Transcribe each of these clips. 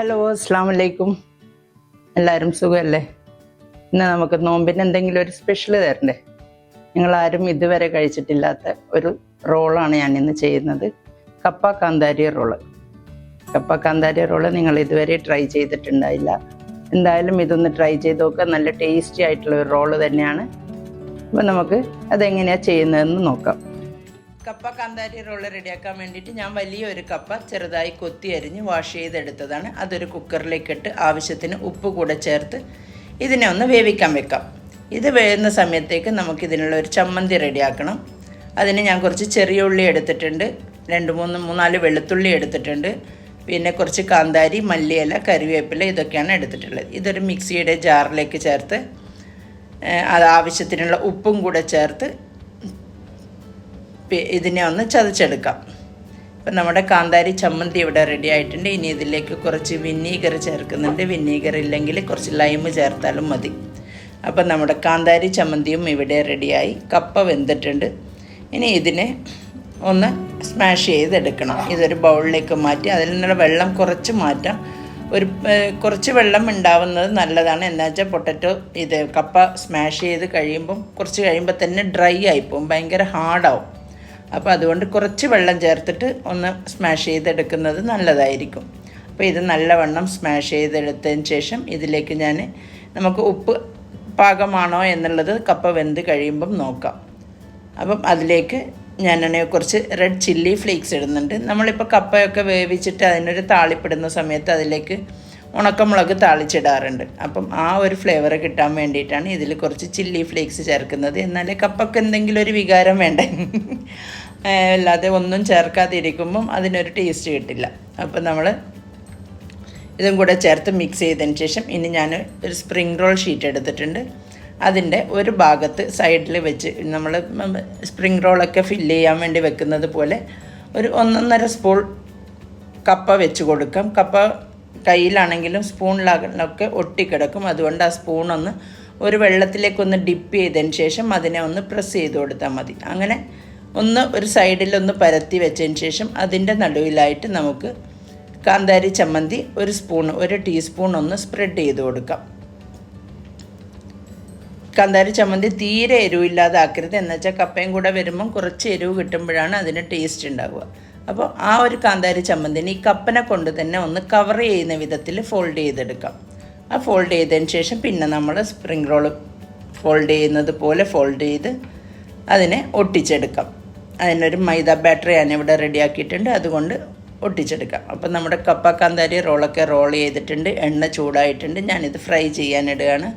Hello അസ്സാം വലൈക്കും എല്ലാവരും സുഖമല്ലേ ഇന്ന് നമുക്ക് നോമ്പിന് എന്തെങ്കിലും ഒരു സ്പെഷ്യൽ തരണ്ടേ? നിങ്ങളാരും ഇതുവരെ കഴിച്ചിട്ടില്ലാത്ത ഒരു റോളാണ് ഞാൻ ഇന്ന് ചെയ്യുന്നത്. കപ്പ കാന്താരി റോൾ. കപ്പ കാന്താരി റോൾ നിങ്ങൾ ഇതുവരെ ട്രൈ ചെയ്തിട്ടുണ്ടായില്ല. എന്തായാലും ഇതൊന്ന് ട്രൈ ചെയ്ത് നോക്കുക നല്ല ടേസ്റ്റി ആയിട്ടുള്ള ഒരു റോൾ തന്നെയാണ്. അപ്പം നമുക്ക് അതെങ്ങനെയാണ് ചെയ്യുന്നതെന്ന് നോക്കാം. കപ്പ കാന്താരി റോൾ റെഡിയാക്കാൻ വേണ്ടിയിട്ട് ഞാൻ വലിയൊരു കപ്പ ചെറുതായി കൊത്തി അരിഞ്ഞ് വാഷ് ചെയ്തെടുത്തതാണ്. അതൊരു കുക്കറിലേക്ക് ഇട്ട് ആവശ്യത്തിന് ഉപ്പ് കൂടെ ചേർത്ത് ഇതിനെ ഒന്ന് വേവിക്കാൻ വെക്കാം. ഇത് വേവുന്ന സമയത്തേക്ക് നമുക്കിതിനുള്ള ഒരു ചമ്മന്തി റെഡിയാക്കണം. അതിന് ഞാൻ കുറച്ച് ചെറിയ ഉള്ളി എടുത്തിട്ടുണ്ട്. രണ്ട് മൂന്ന് മൂന്നാൽ വെളുത്തുള്ളി എടുത്തിട്ടുണ്ട്. പിന്നെ കുറച്ച് കാന്താരി മല്ലിയില കറിവേപ്പില ഇതൊക്കെയാണ് എടുത്തിട്ടുള്ളത്. ഇതൊരു മിക്സിയുടെ ജാറിലേക്ക് ചേർത്ത് അത് ആവശ്യത്തിനുള്ള ഉപ്പും കൂടെ ചേർത്ത് ഇതിനെ ഒന്ന് ചതച്ചെടുക്കാം. ഇപ്പം നമ്മുടെ കാന്താരി ചമ്മന്തി ഇവിടെ റെഡി ആയിട്ടുണ്ട്. ഇനി ഇതിലേക്ക് കുറച്ച് വിന്നീഗർ ചേർക്കുന്നുണ്ട്. വിന്നീഗർ ഇല്ലെങ്കിൽ കുറച്ച് ലൈമ് ചേർത്താലും മതി. അപ്പം നമ്മുടെ കാന്താരി ചമ്മന്തിയും ഇവിടെ റെഡിയായി കപ്പ വെന്തിട്ടുണ്ട്. ഇനി ഇതിനെ ഒന്ന് സ്മാഷ് ചെയ്തെടുക്കണം. ഇതൊരു ബൗളിലേക്ക് മാറ്റി. അതിൽ നിന്നുള്ള വെള്ളം കുറച്ച് മാറ്റാം. ഒരു കുറച്ച് വെള്ളം ഉണ്ടാവുന്നത് നല്ലതാണ്. എന്താ വെച്ചാൽ പൊട്ടറ്റോ ഇത് കപ്പ സ്മാഷ് ചെയ്ത് കഴിയുമ്പം കുറച്ച് കഴിയുമ്പോൾ തന്നെ ഡ്രൈ ആയിപ്പോവും. ഭയങ്കര ഹാർഡാവും അപ്പോൾ അതുകൊണ്ട് കുറച്ച് വെള്ളം ചേർത്തിട്ട് ഒന്ന് സ്മാഷ് ചെയ്തെടുക്കുന്നത് നല്ലതായിരിക്കും. അപ്പോൾ ഇത് നല്ലവണ്ണം സ്മാഷ് ചെയ്തെടുത്തതിന് ശേഷം ഇതിലേക്ക് ഞാൻ നമുക്ക് ഉപ്പ് പാകമാണോ എന്നുള്ളത് കപ്പ വെന്ത് കഴിയുമ്പം നോക്കാം. അപ്പം അതിലേക്ക് ഞാനാണെങ്കിൽ കുറച്ച് റെഡ് ചില്ലി ഫ്ലേക്സ് ഇടുന്നുണ്ട്. നമ്മളിപ്പോൾ കപ്പയൊക്കെ വേവിച്ചിട്ട് അതിനൊരു താളിപ്പിടുന്ന സമയത്ത് അതിലേക്ക് ഉണക്കമുളക് താളിച്ചിടാറുണ്ട്. അപ്പം ആ ഒരു ഫ്ലേവർ കിട്ടാൻ വേണ്ടിയിട്ടാണ് ഇതിൽ കുറച്ച് ചില്ലി ഫ്ലേക്സ് ചേർക്കുന്നത്. എന്നാലേ കപ്പക്ക് എന്തെങ്കിലും ഒരു വികാരം വേണ്ടേ? അല്ലാതെ ഒന്നും ചേർക്കാതിരിക്കുമ്പം അതിനൊരു ടേസ്റ്റ് കിട്ടില്ല. അപ്പം നമ്മൾ ഇതും കൂടെ ചേർത്ത് മിക്സ് ചെയ്തതിന് ശേഷം ഇനി ഞാൻ ഒരു സ്പ്രിംഗ് റോൾ ഷീറ്റ് എടുത്തിട്ടുണ്ട്. അതിന്റെ ഒരു ഭാഗത്ത് സൈഡിൽ വെച്ച് നമ്മൾ സ്പ്രിംഗ് റോളൊക്കെ ഫില്ല് ചെയ്യാൻ വേണ്ടി വെക്കുന്നത് പോലെ ഒരു ഒന്നൊന്നര സ്പൂൺ കപ്പ വെച്ച് കൊടുക്കാം. കപ്പ കയ്യിലാണെങ്കിലും സ്പൂണിലൊക്കെ ഒട്ടിക്കിടക്കും. അതുകൊണ്ട് ആ സ്പൂണൊന്ന് ഒരു വെള്ളത്തിലേക്കൊന്ന് ഡിപ്പ് ചെയ്തതിന് ശേഷം അതിനെ ഒന്ന് പ്രസ് ചെയ്ത് കൊടുത്താൽ മതി. അങ്ങനെ ഒന്ന് ഒരു സൈഡിലൊന്ന് പരത്തി വെച്ചതിന് ശേഷം അതിന്റെ നടുവിലായിട്ട് നമുക്ക് കാന്താരി ചമ്മന്തി ഒരു സ്പൂൺ ഒരു ടീസ്പൂൺ ഒന്ന് സ്പ്രെഡ് ചെയ്ത് കൊടുക്കാം. കാന്താരി ചമ്മന്തി തീരെ എരിവില്ലാതെ ആക്കരുത് എന്ന് വെച്ചാൽ കപ്പയും കൂടെ വരുമ്പം കുറച്ച് എരിവ് കിട്ടുമ്പോഴാണ് അതിന് ടേസ്റ്റ് ഉണ്ടാവുക. അപ്പോൾ ആ ഒരു കാന്താരി ചമ്മന്തിന് ഈ കപ്പനെ കൊണ്ട് തന്നെ ഒന്ന് കവർ ചെയ്യുന്ന വിധത്തിൽ ഫോൾഡ് ചെയ്തെടുക്കാം. ആ ഫോൾഡ് ചെയ്തതിന് ശേഷം പിന്നെ നമ്മൾ സ്പ്രിംഗ് റോൾ ഫോൾഡ് ചെയ്യുന്നത് പോലെ ഫോൾഡ് ചെയ്ത് അതിനെ ഒട്ടിച്ചെടുക്കാം. അതിനൊരു മൈദ ബാറ്ററി ഇവിടെ റെഡിയാക്കിയിട്ടുണ്ട്. അതുകൊണ്ട് ഒട്ടിച്ചെടുക്കാം. അപ്പം നമ്മുടെ കപ്പ കാന്താരി റോളൊക്കെ റോൾ ചെയ്തിട്ടുണ്ട്. എണ്ണ ചൂടായിട്ടുണ്ട്. ഞാനിത് ഫ്രൈ ചെയ്യാനിടുകയാണ്.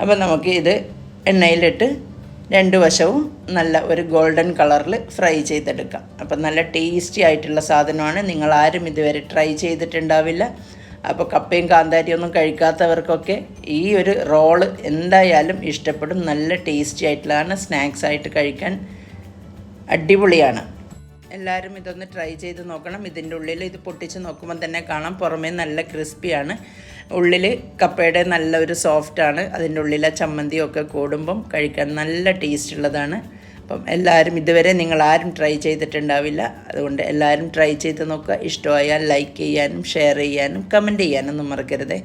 അപ്പം നമുക്ക് ഇത് എണ്ണയിലിട്ട് രണ്ട് വശവും നല്ല ഒരു ഗോൾഡൻ കളറിൽ ഫ്രൈ ചെയ്തെടുക്കാം. അപ്പം നല്ല ടേസ്റ്റി ആയിട്ടുള്ള സാധനമാണ്. നിങ്ങൾ ആരും ഇതുവരെ ട്രൈ ചെയ്തിട്ടുണ്ടാവില്ല. അപ്പോൾ കപ്പയും കാന്താരിയും ഒന്നും കഴിക്കാത്തവർക്കൊക്കെ ഈ ഒരു റോൾ എന്തായാലും ഇഷ്ടപ്പെടും. നല്ല ടേസ്റ്റി ആയിട്ടുള്ളതാണ്. സ്നാക്സ് ആയിട്ട് കഴിക്കാൻ അടിപൊളിയാണ്. എല്ലാവരും ഇതൊന്ന് ട്രൈ ചെയ്ത് നോക്കണം. ഇതിന്റെ ഉള്ളിൽ ഇത് പൊട്ടിച്ച് നോക്കുമ്പോൾ തന്നെ കാണാം. പുറമേ നല്ല ക്രിസ്പിയാണ് ഉള്ളിൽ കപ്പയുടെ നല്ലൊരു സോഫ്റ്റാണ് അതിന്റെ ഉള്ളിലെ ചമ്മന്തിയൊക്കെ കൂടുമ്പം കഴിക്കാൻ നല്ല ടേസ്റ്റ് ഉള്ളതാണ്. അപ്പം എല്ലാവരും ഇതുവരെ നിങ്ങൾ ആരും ട്രൈ ചെയ്തിട്ടുണ്ടാവില്ല. അതുകൊണ്ട് എല്ലാവരും ട്രൈ ചെയ്ത് നോക്കുക. ഇഷ്ടമായാൽ ലൈക്ക് ചെയ്യാനും ഷെയർ ചെയ്യാനും കമന്റ് ചെയ്യാനൊന്നും മറക്കരുത്.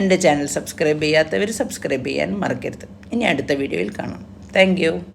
എന്റെ ചാനൽ സബ്സ്ക്രൈബ് ചെയ്യാത്തവർ സബ്സ്ക്രൈബ് ചെയ്യാനും മറക്കരുത്. ഇനി അടുത്ത വീഡിയോയിൽ കാണാം. താങ്ക്